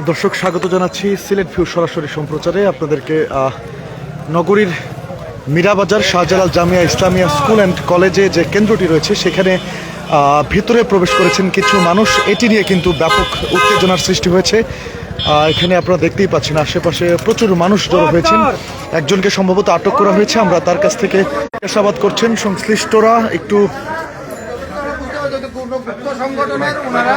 দর্শক স্বাগত জানাচ্ছি সিলেট ভিউ সরাসরি সম্প্রচারে। আপনাদেরকে নগরীর মীরাবাজার শাহজালাল জামিয়া ইসলামিয়া স্কুল অ্যান্ড কলেজে যে কেন্দ্রটি রয়েছে সেখানে ভিতরে প্রবেশ করেছেন কিছু মানুষ। এটি নিয়ে কিন্তু ব্যাপক উত্তেজনার সৃষ্টি হয়েছে। আহ, এখানে আপনারা দেখতেই পাচ্ছেন আশেপাশে প্রচুর মানুষ জড়ো হয়েছেন। একজনকে সম্ভবত আটক করা হয়েছে। আমরা তার কাছ থেকে জিজ্ঞাসাবাদ করছেন সংশ্লিষ্টরা। একটু গুপ্ত সংগঠনের ওনারা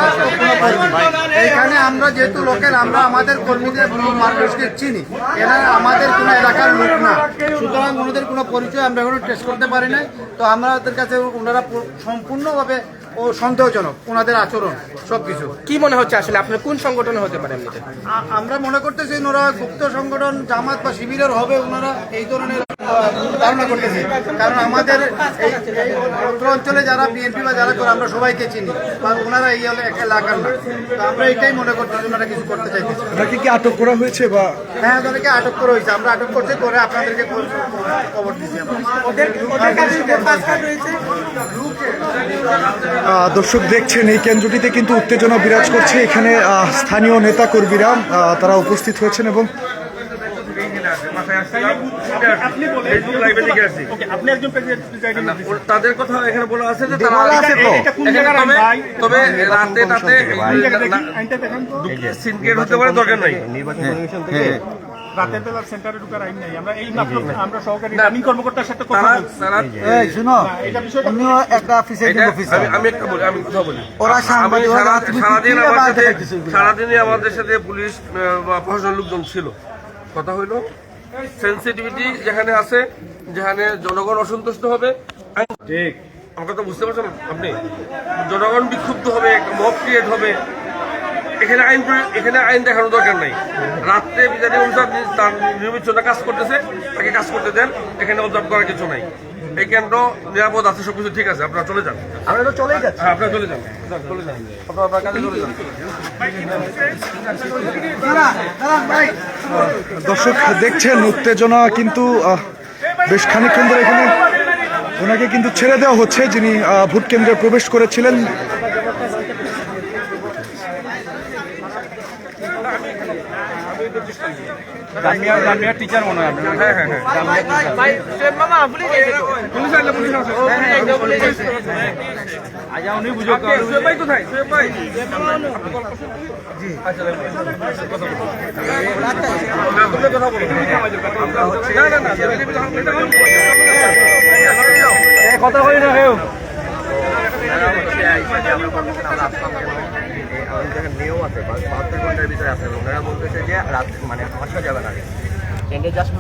এইখানে আমরা যেহেতু লোকের আমরা আমাদের কর্মীদের মানুষকে চিনি। এরা আমাদের কোনো এলাকার লোক না। সুতরাং ওনাদের কোনো পরিচয় আমরা এখনও টেস্ট করতে পারি নাই। তো আমাদের কাছে ওনারা সম্পূর্ণভাবে ও সন্দেহজনক ওনাদের আচরণ সব কিছু কি মনে হচ্ছে আসলে? আপনার কোন সংগঠনে হতে পারে আমরা মনে করতেছি ওনারা গুপ্ত সংগঠন জামাত বা শিবিরের হবে ওনারা। এই ধরনের ধারণা করতেছি। কারণ আমাদের এই অঞ্চলে যারা বিএনপি বা যারা করে আমরা সবাইকে চিনি বা ওনারা এই এলা- এলাকার না। তো আমরা এটাই মনে করতেছি ওনারা কিছু করতে চাইতেছি। ওনাকে কি আটক করা হয়েছে বা হ্যাঁ ওদেরকে আটক করা হয়েছে। আমরা আটক করতে করে আপনাদেরকে খবর- খবর দিচ্ছি দর্শক দেখছেন এই কেন্দ্রটিতে কিন্তু উত্তেজনা বিরাজ করছে। এখানে স্থানীয় নেতা কর্মীরা তারা উপস্থিত হয়েছেন এবং তাদের কথা এখানে বলা আছে যে তবে রাতে সিনক্রেট হতে পারে দরকার নাই। রাতের বেলা সেন্টারে ঢুকার আইন নাই। আমরা এই মাত্র আমরা সহকারী রানিং কর্মকর্তার সাথে কথা বলছি। তারা শুনো এটা বিষয়টা একটা আমি- আমি একটা বলি আমি কথা বলি। ওরা সাংবাদিক সারাদিন কি আমার সাথে সারাদিনই আমাদের সাথে পুলিশ বা প্রশাসনের লোকজন ছিল। কথা হইল সেন্সিটিভিটি যেখানে আছে যেখানে জনগণ অসন্তুষ্ট হবে। ঠিক। আমার কথা বুঝতে পারছেন আপনি? জনগণ বিক্ষুব্ধ হবে মব ক্রিয়েট হবে। এখানে আইন এখানে আইন দেখানোর দরকার নাই। রাত্রে বিচারিক অনুসার তার নির্বিচ্ছন্ন কাজ করতেছে তাকে কাজ করতে দেন এখানে অবজার্ভ করার কিছু নাই। এই কেন্দ্র নিরাপদ আছে সবকিছু ঠিক আছে আপনারা চলে যান। আমরা তো চলেই যাচ্ছি। হ্যাঁ আপনারা চলে যান। চলে যান। আপনারা আপনার কাজে চলে যান। দর্শক দেখছেন উত্তেজনা কিন্তু বেশ খানিক্ষণ ধরে এখানে ওনাকে কিন্তু ছেড়ে দেওয়া হচ্ছে যিনি ভোট কেন্দ্রে প্রবেশ করেছিলেন। জামিয়া জামিয়া টিচার মনে হয় হ্যাঁ হ্যাঁ হ্যাঁ। ভাই মামা এসেছে তো। পুলিশ আসলে পুলিশ আসলে হ্যাঁ। আচ্ছা উনি বুঝো সোহেব ভাই কোথায়? সোহেব ভাই। না না না কথা বলি না কেউ? আমাদের নিয়ম আছে বাহাত্তর ঘণ্টার ভিতরে আসে ওনারা বলতেছে যে রাত মানে আসা যাবে না। কেন্দ্রে জাস্ট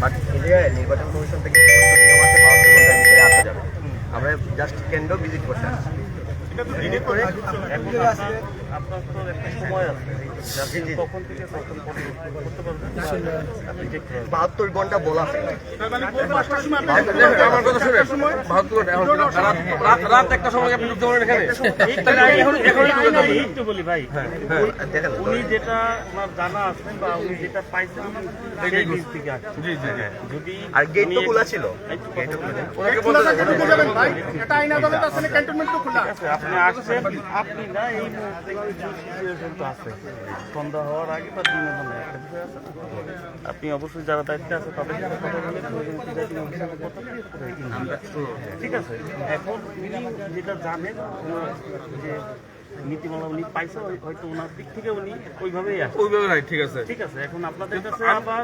বাট এদিকে নির্বাচন কমিশন থেকে নিয়ম আছে বাহাত্তর ঘণ্টার ভিতরে আসা যাবে। আমরা জাস্ট কেন্দ্র ভিজিট করতে আসছি। ভিজিট করে এখন আপনার তো একটা সময় আছে। কখন থেকে কখন বাহাত্তর ঘণ্টা বলা আমার রাত একটা সময় আপনি ঢুকতে পারেন এখানে। একটু বলি ভাই। উনি যেটা ওনার জানা আছে বা উনি যেটা পাইছেন সেই দিক থেকে আসছে। জি জি জি। যদি আর গেট তো খোলা ছিল। ওনাকে এটা আইন আদালত আছে ক্যান্টনমেন্ট তো খোলা আছে, আপনি আসছেন আপনি না এই সিচুয়েশন তো আছে। সন্ধ্যা হওয়ার আগে বা দিনে সন্ধ্যা একটা বিষয় আছে আপনি অবশ্যই যারা দায়িত্বে আছে তাদের সাথে কথা বলে ঠিক আছে? এখন যেটা জানেন যে নীতিমালা উনি পাইছে হয়তো ওনার দিক থেকে উনি ওইভাবেই আসে ওইভাবে নাই ঠিক আছে। ঠিক আছে এখন আপনাদের কাছে আবার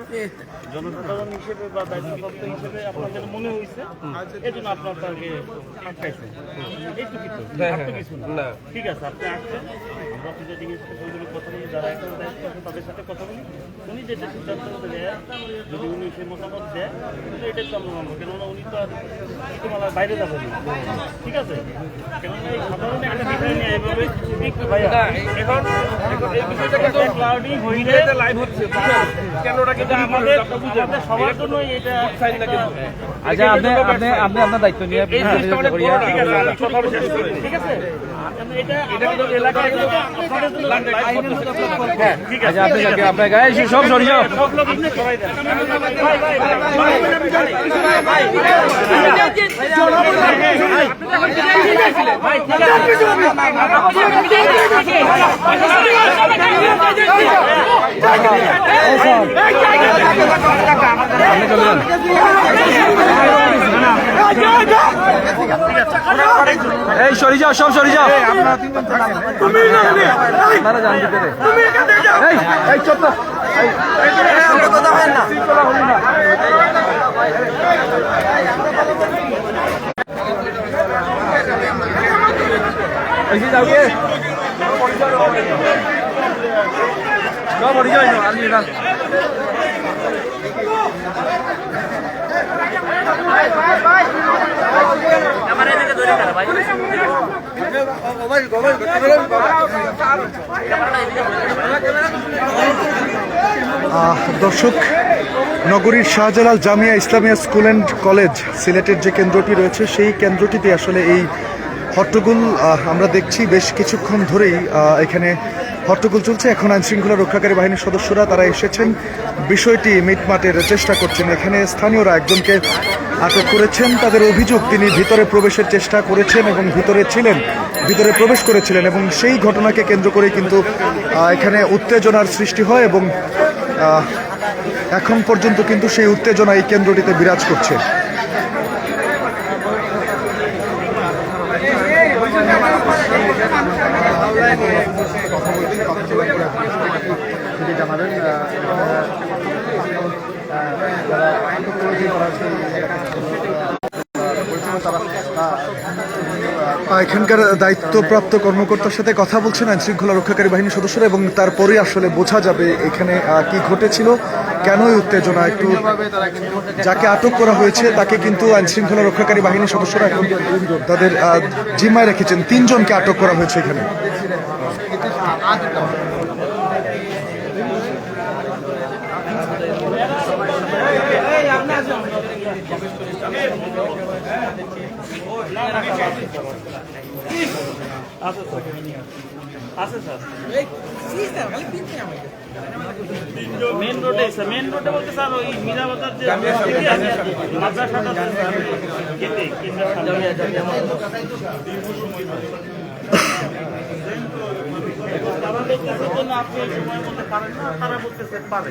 জনসাধারণ হিসেবে বা দায়িত্বপ্রাপ্ত হিসেবে আপনাদের মনে হয়েছে এই জন্য আপনার তাকে আটকাইছেন এইটুকু তো কিছু না। না। ঠিক আছে আপনি আসছেন আমরা প্রিজাইডিং এর কথা বলি যারা এখন দায়িত্ব আছে তাদের সাথে কথা বলি। উনি যেটা সিদ্ধান্ত দেয় যদি উনি সে মতামত দেয় তাহলে এটাই তো আমরা মানবো। কেননা উনি তো আর নীতিমালার বাইরে যাবেন ঠিক আছে? কেননা এই সাধারণ একটা বিষয় নিয়ে এভাবে এখন এখন এই বিষয়টা ক্লাউডিং হইলে লাইভ হচ্ছে বুঝছেন? কেনটা কিন্তু আমাদের সবার জন্য এটা সাইন না কিন্তু আচ্ছা আপনি আপনি আপনি আপনার দায়িত্ব নিয়ে ঠিক আছে করি ঠিক আছে এটা এটা এলাকায় কিন্তু আপনাদের জন্য আইনের মতো হ্যাঁ ঠিক আছে আপনি আপনার সব সরিয়ে যাও। সব এই সরি যাও সব সরি যাও আহ, দর্শক, নগরীর Shahjalal Jamia Islamia school and college সিলেটের যে কেন্দ্রটি রয়েছে, সেই কেন্দ্রটিতে আসলে এই হট্টগোল আমরা দেখছি বেশ কিছুক্ষণ ধরেই এখানে হট্টগোল চলছে। এখন আইন শৃঙ্খলা রক্ষাকারী বাহিনীর সদস্যরা তারা এসেছেন। বিষয়টি মিটমাটের চেষ্টা করছেন। এখানে স্থানীয়রা একজনকে আটক করেছেন তাদের অভিযোগ তিনি ভিতরে প্রবেশের চেষ্টা করেছেন এবং ভিতরে ছিলেন ভিতরে প্রবেশ করেছিলেন এবং সেই ঘটনাকে কেন্দ্র করে কিন্তু এখানে উত্তেজনার সৃষ্টি হয় এবং এখন পর্যন্ত কিন্তু সেই উত্তেজনা এই কেন্দ্রটিতে বিরাজ করছে। আহ, এখানকার দায়িত্বপ্রাপ্ত কর্মকর্তার সাথে কথা বলছেন আইন শৃঙ্খলা রক্ষাকারী বাহিনীর সদস্যরা এবং তারপরে আসলে বোঝা যাবে এখানে কি ঘটেছিল কেনই উত্তেজনা একটু যাকে আটক করা হয়েছে, তাকে কিন্তু আইন শৃঙ্খলা রক্ষাকারী বাহিনীর সদস্যরা এখন তাদের জিম্মায় রেখেছেন। তিনজনকে আটক করা হয়েছে এখানে। আছে স্যার মেন রোডে স্যার মেন রোডে বলতে স্যার ওই মীরা বাজার যে মাদ্রাসাটা আছে স্যার গেটে তারা বলতেছে জন্য আপনি এই সময়ের মধ্যে পারেন না তারা বলতেছে পারে।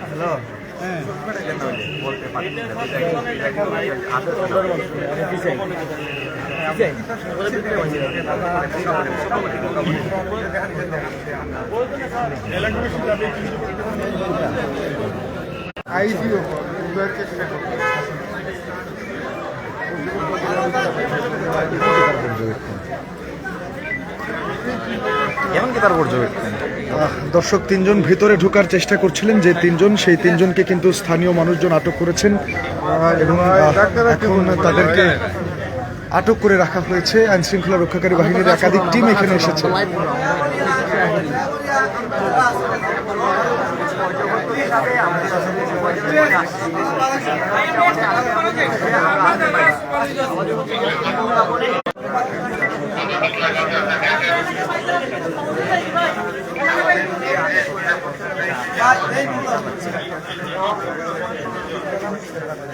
হ্যালো বলতে পারি আইজিও চেষ্টা করব দর্শক, তিনজন ভিতরে ঢোকার চেষ্টা করছিলেন যে তিনজন, সেই তিনজনকে কিন্তু স্থানীয় মানুষজন আটক করেছেন। এবং এখন তাদেরকে আটক করে রাখা হয়েছে। আইন শৃঙ্খলা রক্ষাকারী বাহিনীর একাধিক টিম এখানে এসেছে।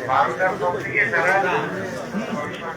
বাংলার পক্ষে যারা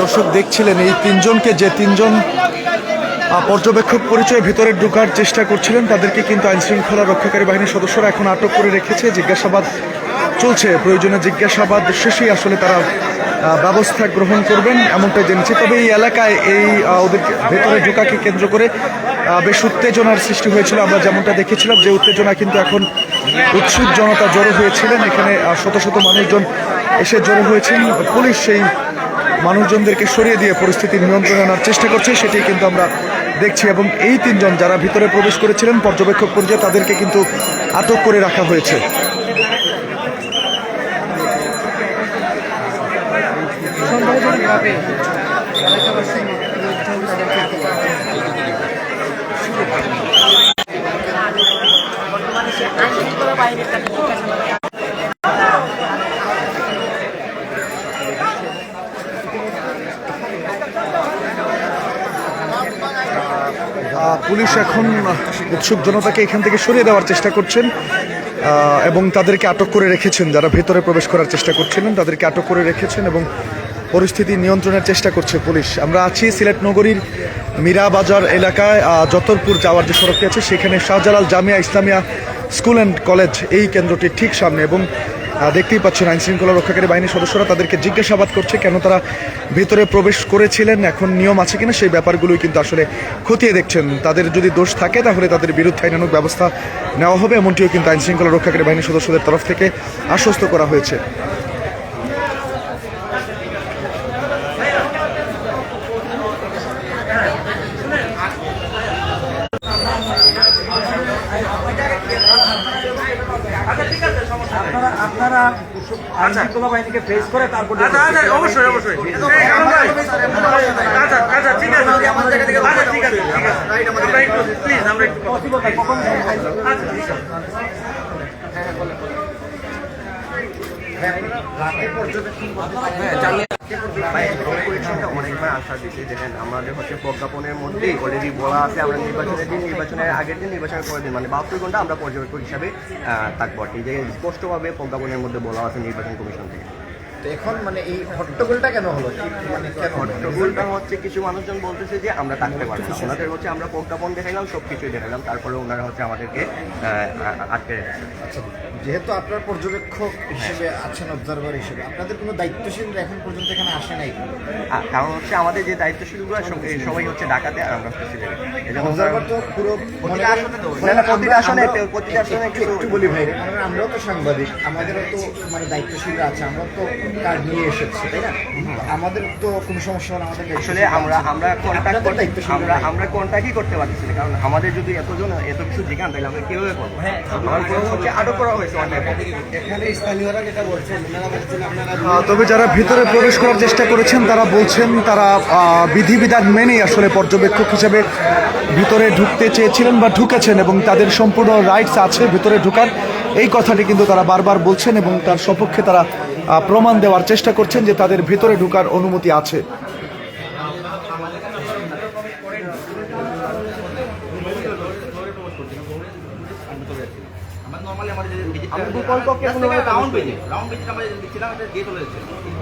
দর্শক দেখছিলেন, এই তিনজনকে যে তিনজন পর্যবেক্ষক পরিচয় ভিতরে ঢুকার চেষ্টা করছিলেন, তাদেরকে কিন্তু আইনশৃঙ্খলা রক্ষাকারী বাহিনীর সদস্যরা এখন আটক করে রেখেছে। জিজ্ঞাসাবাদ চলছে। প্রয়োজনে জিজ্ঞাসাবাদ শেষেই আসলে তারা ব্যবস্থা গ্রহণ করবেন এমনটাই জেনেছি। তবে এই এলাকায় এই ওদের ভেতরে ঢোকাকে কেন্দ্র করে বেশ উত্তেজনার সৃষ্টি হয়েছিল। আমরা যেমনটা দেখেছিলাম যে উত্তেজনা কিন্তু এখন উৎসুক জনতা জড়ো হয়েছিলেন। এখানে শত শত মানুষজন এসে জড়ো হয়েছেন। পুলিশ সেই মানুষজনদেরকে সরিয়ে দিয়ে পরিস্থিতি নিয়ন্ত্রণে আনার চেষ্টা করছে, সেটি কিন্তু আমরা দেখছি। এবং এই তিনজন যারা ভিতরে প্রবেশ করেছিলেন, পর্যবেক্ষক পর্যায়ে তাদেরকে কিন্তু আটক করে রাখা হয়েছে। পুলিশ এখন উৎসুক জনতাকে এখান থেকে সরিয়ে দেওয়ার চেষ্টা করছেন এবং তাদেরকে আটক করে রেখেছেন। যারা ভেতরে প্রবেশ করার চেষ্টা করছিলেন, তাদেরকে আটক করে রেখেছেন এবং পরিস্থিতি নিয়ন্ত্রণের চেষ্টা করছে পুলিশ। আমরা আছি সিলেট নগরীর মীরাবাজার এলাকায় আহ, যতরপুর যাওয়ার যে সড়কটি আছে সেখানে Shahjalal Jamia Islamia school and college এই কেন্দ্রটির ঠিক সামনে এবং দেখতেই পাচ্ছেন আইন শৃঙ্খলা রক্ষাকারী বাহিনীর সদস্যরা তাদেরকে জিজ্ঞাসাবাদ করছে কেন তারা ভেতরে প্রবেশ করেছিলেন এখন নিয়ম আছে কিনা সেই ব্যাপারগুলোই কিন্তু আসলে খতিয়ে দেখছেন। তাদের যদি দোষ থাকে তাহলে তাদের বিরুদ্ধে আইনানুক ব্যবস্থা নেওয়া হবে এমনটিও কিন্তু আইন শৃঙ্খলা রক্ষাকারী বাহিনীর সদস্যদের তরফ থেকে আশ্বস্ত করা হয়েছে। আচ্ছা। আচ্ছা অবশ্যই অবশ্যই। আচ্ছা আচ্ছা ঠিক আছে আচ্ছা ঠিক আছে ঠিক আছে। আমরা একটু প্লিজ আমরা একটু আচ্ছা ঠিক আছে ভাই পরিচ্ছন্নতা আশ্বাস দিচ্ছি দেখেন আমাদের হচ্ছে প্রজ্ঞাপনের মধ্যেই অলরেডি বলা আছে, আমরা নির্বাচনের দিন, নির্বাচনের আগের দিন নির্বাচনের পরের দিন মানে বাহাত্তর ঘণ্টা আমরা পর্যবেক্ষক হিসাবে থাকব আর কি। যে স্পষ্টভাবে প্রজ্ঞাপনের মধ্যে বলা আছে নির্বাচন কমিশন থেকে। তো এখন মানে এই হট্টগোলটা কেন হলো? মানে কেন হট্টগোলটা হচ্ছে কিছু মানুষজন বলতেছে যে আমরা থাকতে পারব না। ওনাদের হচ্ছে আমরা প্রজ্ঞাপন দেখাইলাম সব কিছুই দেখাইলাম। তারপরে ওনারা হচ্ছে আমাদেরকে আটকে আচ্ছা যেহেতু আপনার পর্যবেক্ষক হিসেবে আছেন অবজারভার হিসেবে আপনাদের কোনো দায়িত্বশীল এখন পর্যন্ত এখানে আসে নাই? কারণ হচ্ছে আমাদের যে দায়িত্বশীলগুলো সবাই হচ্ছে ঢাকাতে আর আমরা অবজারভার তো পুরো প্রতিটা আসনে প্রতিটা আসনে একটু বলি ভাই আমরাও তো সাংবাদিক আমাদেরও তো মানে দায়িত্বশীলরা আছে আমরা তো কার্ড নিয়ে এসেছি তাই না? আমাদের তো কোনো সমস্যা হলে আমাদের আসলে আমরা আমরা কন্ট্যাক্ট করতে আমরা আমরা কন্ট্যাক্টই করতে পারতেছি না কারণ আমাদের যদি এতজন এত কিছু জিজ্ঞান তাহলে আমরা কীভাবে করব? আমার কোনো হচ্ছে আটক করা হয়েছে অনেক এখানে স্থানীয়রা যেটা বলছেন তবে যারা ভিতরে প্রবেশ করার চেষ্টা করেছেন তারা বলছেন তারা বিধিবিধান মেনেই আসলে পর্যবেক্ষক হিসেবে ভিতরে ঢুকতে চেয়েছিলেন বা ঢুকেছেন এবং তাদের সম্পূর্ণ রাইটস আছে ভিতরে ঢুকার। এই কথাটি কিন্তু তারা বারবার বলছেন এবং তার সপক্ষে তারা প্রমাণ দেওয়ার চেষ্টা করছেন যে তাদের ভেতরে ঢুকার অনুমতি আছে। রাউন্ড পেজে রাউন্ড পেজে আমরা ছিলাম এটা গেট যাচ্ছে।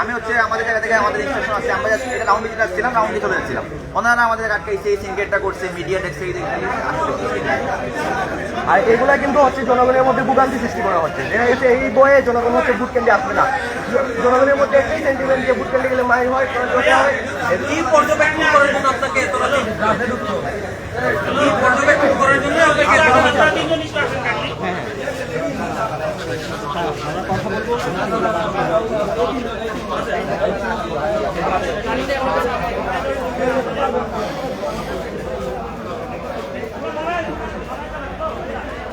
আমি হচ্ছে আমাদের জায়গা থেকে আমাদের ইনস্ট্রাকশন আছে আমরা এটা রাউন্ড দিতে যাচ্ছিলাম রাউন্ড চলে যাচ্ছিলাম ওনারা আমাদের আটকাইছে এই সিনগেটটা করছে মিডিয়া ডেস্কে আর এগুলা কিন্তু হচ্ছে জনগণের মধ্যে ভোগান্তি সৃষ্টি করা হচ্ছে। দেখা গেছে এই বয়ে জনগণ হচ্ছে ভোট কেন্দ্রে আসবে না। জনগণের মধ্যে একটাই সেন্টিমেন্ট যে ভোট কেন্দ্রে গেলে মাই হয় কথা এই পর্যবেক্ষণ করার জন্য আপনাকে এতটা দিন। এই পর্যবেক্ষণ করার জন্য আপনাকে এতটা দিন।